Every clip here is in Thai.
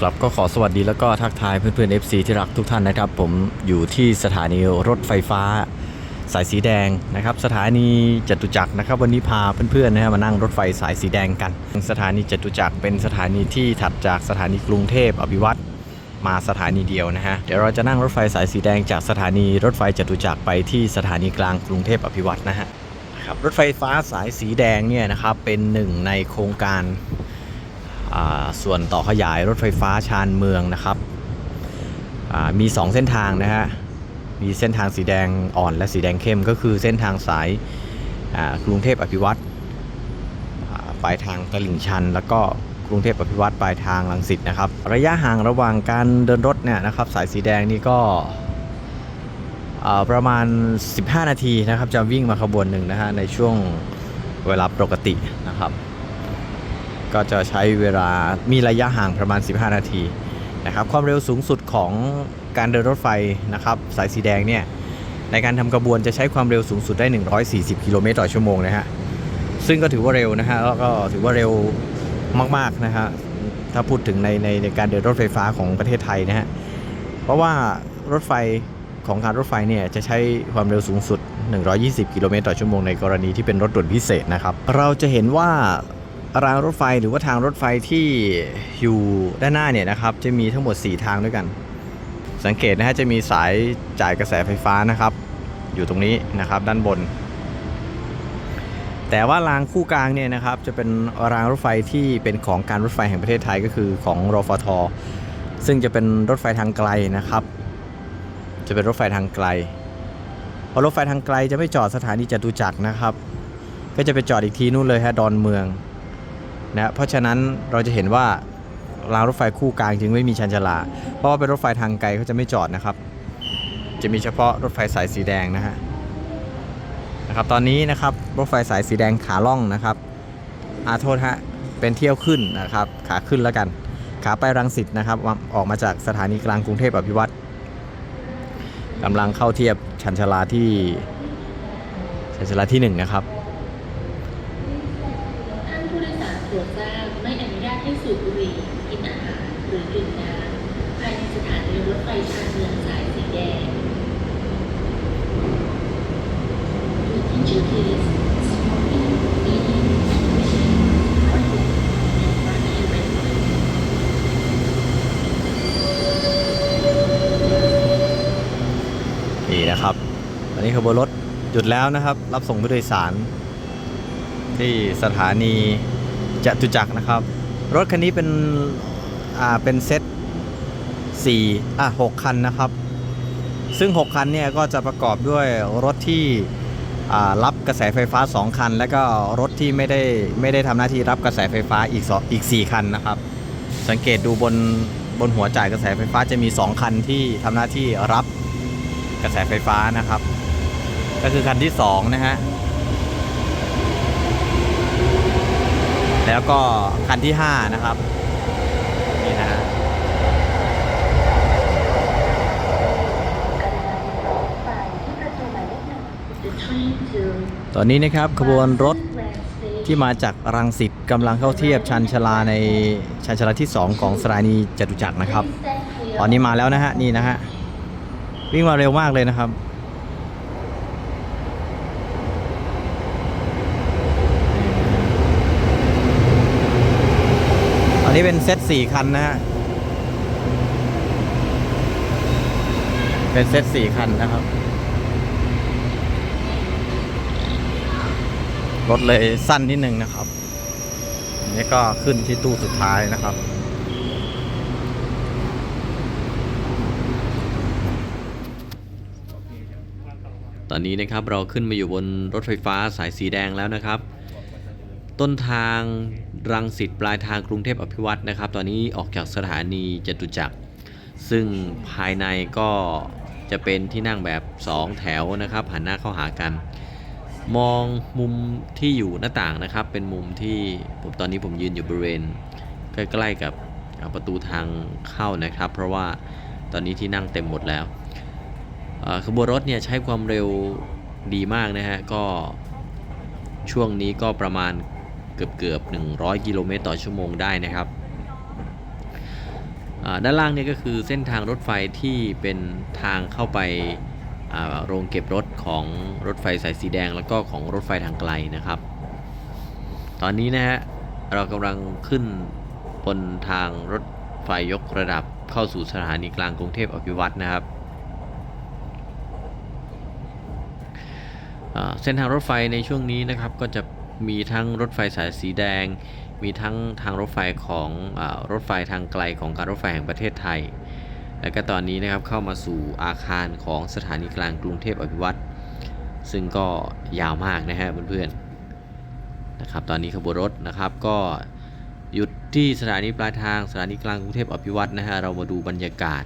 ครับก็ขอสวัสดีแล้วก็ทักทายเพื่อนๆ FC ที่รักทุกท่านนะครับ ผมอยู่ที่สถานีรถไฟฟ้าสายสีแดงนะครับ สถานีจตุจักรนะครับ วันนี้พาเพื่อนๆนะฮะมานั่งรถไฟสายสีแดงกัน สถานีจตุจักรเป็นสถานีที่ถัดจากสถานีกรุงเทพอภิวัตรมาสถานีเดียวนะฮะเดี๋ยวเราจะนั่งรถไฟสายสีแดงจากสถานีรถไฟจตุจักรไปที่สถานีกลางกรุงเทพอภิวัตรนะฮะครับรถไฟฟ้าสายสีแดงเนี่ยนะครับเป็นหนึ่งในโครงการ ส่วนต่อขยายรถไฟฟ้าชานเมืองนะครับมี 2 เส้นทางนะฮะมีเส้นทางสีแดงอ่อนและสีแดงเข้มก็คือเส้นทางสายกรุงเทพอภิวัตรปลายทางตลิ่งชัน แล้วก็กรุงเทพอภิวัตรปลายทางลังสิตนะครับ ระยะห่างระหว่างการเดินรถเนี่ยนะครับ สายสีแดงนี่ก็ประมาณ 15 นาทีนะครับ จะวิ่งมาขบวนหนึ่งนะฮะในช่วงเวลาปกตินะครับ ก็จะใช้เวลามีระยะห่างประมาณ 15 นาทีนะครับความเร็วสูงสุดของการเดินรถไฟนะครับสายสีแดงเนี่ยในการทำกระบวนจะใช้ความเร็วสูงสุดได้ 140 กิโลเมตรต่อชั่วโมงนะฮะซึ่งก็ถือว่าเร็วนะฮะแล้วก็ถือว่าเร็วมากๆนะฮะถ้าพูดถึงในในในการเดินรถไฟฟ้าของประเทศไทยนะฮะเพราะว่ารถไฟของการรถไฟเนี่ยจะใช้ความเร็วสูงสุด 120 กิโลเมตรต่อชั่วโมงในกรณีที่เป็นรถด่วนพิเศษนะครับ เราจะเห็นว่า รางรถไฟหรือว่าทางรถไฟที่อยู่ด้านหน้าเนี่ยนะครับ จะมีทั้งหมด 4 ทางด้วยกัน สังเกตนะฮะจะมีสายจ่ายกระแสไฟฟ้านะครับ อยู่ตรงนี้นะครับด้านบน แต่ว่ารางคู่กลางเนี่ยนะครับ จะเป็นรางรถไฟที่เป็นของการรถไฟแห่งประเทศไทยก็คือของรฟท ซึ่งจะเป็นรถไฟทางไกลนะครับ จะเป็นรถไฟทางไกลพราะรถไฟทางไกลจะไม่จอดสถานีจตุจักรนะครับ ก็จะไปจอดอีกทีนู่นเลยฮะดอนเมือง นะเพราะฉะนั้นเราจะเห็นว่ารางรถไฟคู่กลางจึงไม่มีชันชลา เพราะว่าเป็นรถไฟทางไกลเขาจะไม่จอดนะครับ จะมีเฉพาะรถไฟสายสีแดงนะฮะนะครับตอนนี้นะครับรถไฟสายสีแดงขาล่องนะครับอาโทษฮะเป็นเที่ยวขึ้นนะครับขาขึ้นแล้วกัน ขาไปรังสิตนะครับออกมาจากสถานีกลางกรุงเทพอภิวัตรกำลังเข้าเทียบชันชลาที่ชันชลาที่หนึ่งนะครับ ท่านผู้โดยสารโปรดทราบไม่อนุญาตให้ สูบบุหรี่กินอาหารหรือดื่มน้ำภายในสถานีรถไฟชานเมืองสายสีแดงหรือที่ชื่อที่ smoking eating and wishing for food and money record นี่นะครับตอนนี้ขบวนรถหยุดแล้วนะครับ รับส่งผู้โดยสาร ที่สถานีจตุจักรนะครับ รถคันนี้เป็นอ่าเป็นเซต4อะ6คันนะครับ ซึ่ง 6 คันเนี่ยก็จะประกอบด้วยรถที่อ่ารับกระแสไฟฟ้า 2 คัน แล้วก็รถที่ไม่ได้ไม่ได้ทำหน้าที่รับกระแสไฟฟ้าอีกสออีก 4 คันนะครับ สังเกตดูบนบนหัวจ่ายกระแสไฟฟ้าจะมี 2 คันที่ทำหน้าที่รับกระแสไฟฟ้านะครับ ก็คือคันที่2นะฮะ แล้วก็คันที่ 5 นะครับนี่นะฮะตอนนี้นะครับขบวนรถที่มาจากรังสิตกำลังเข้าเทียบชันชลาในชันชลาที่ 2 ของสถานีจตุจักรนะครับ ตอนนี้มาแล้วนะฮะนี่นะฮะวิ่งมาเร็วมากเลยนะครับ นี้เป็นเซตสี่คันนะฮะ เป็นเซตสี่คันนะครับ รถเลยสั้นนิดนึงนะครับอันนี้ก็ขึ้นที่ตู้สุดท้ายนะครับตอนนี้นะครับเราขึ้นมาอยู่บนรถไฟฟ้าสายสีแดงแล้วนะครับ ต้นทางรังสิตปลายทางกรุงเทพอภิวัตรนะครับ ตอนนี้ออกจากสถานีจตุจักร ซึ่งภายในก็จะเป็นที่นั่งแบบ 2 แถวนะครับหันหน้าเข้าหากัน มองมุมที่อยู่หน้าต่างนะครับ เป็นมุมที่ผมตอนนี้ผมยืนอยู่บริเวณ ใกล้ๆกับประตูทางเข้านะครับ เพราะว่าตอนนี้ที่นั่งเต็มหมดแล้วขบวนรถเนี่ยใช้ความเร็วดีมากนะฮะก็ช่วงนี้ก็ประมาณ เกือบเกือบ100 กิโลเมตรต่อชั่วโมงได้นะครับด้านล่างเนี่ยก็คือเส้นทางรถไฟที่เป็นทางเข้าไปโรงเก็บรถของรถไฟสายสีแดงแล้วก็ของรถไฟทางไกลนะครับ ตอนนี้นะฮะเรากำลังขึ้นบนทางรถไฟยกระดับเข้าสู่สถานีกลางกรุงเทพอภิวัตนะครับเส้นทางรถไฟในช่วงนี้นะครับก็จะ มีทั้งรถไฟสายสีแดง มีทั้งทางรถไฟของอรถไฟทางไกลของการรถไฟแห่งประเทศไทย และก็ตอนนี้นะครับเข้ามาสู่อาคารของสถานีกลางกรุงเทพอภิวัตรซึ่งก็ยาวมากนะฮะเพื่อนๆนะครับตอนนี้ขบวนรถนะครับก็หยุดที่สถานีปลายทางสถานีกลางกรุงเทพอภิวัตรนะฮะเรามาดูบรรยากาศ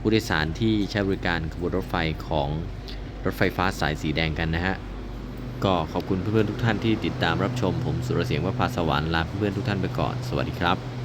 ผู้โดยสารที่ใช้บริการขบวนรถไฟของรถไฟฟ้าสายสีแดงกันนะฮะ ก็ขอบคุณเพื่อนๆทุกท่านที่ติดตามรับชมผมสุรเสียงว่าภาสวรรค์ลาเพื่อนๆทุกท่านไปก่อน สวัสดีครับ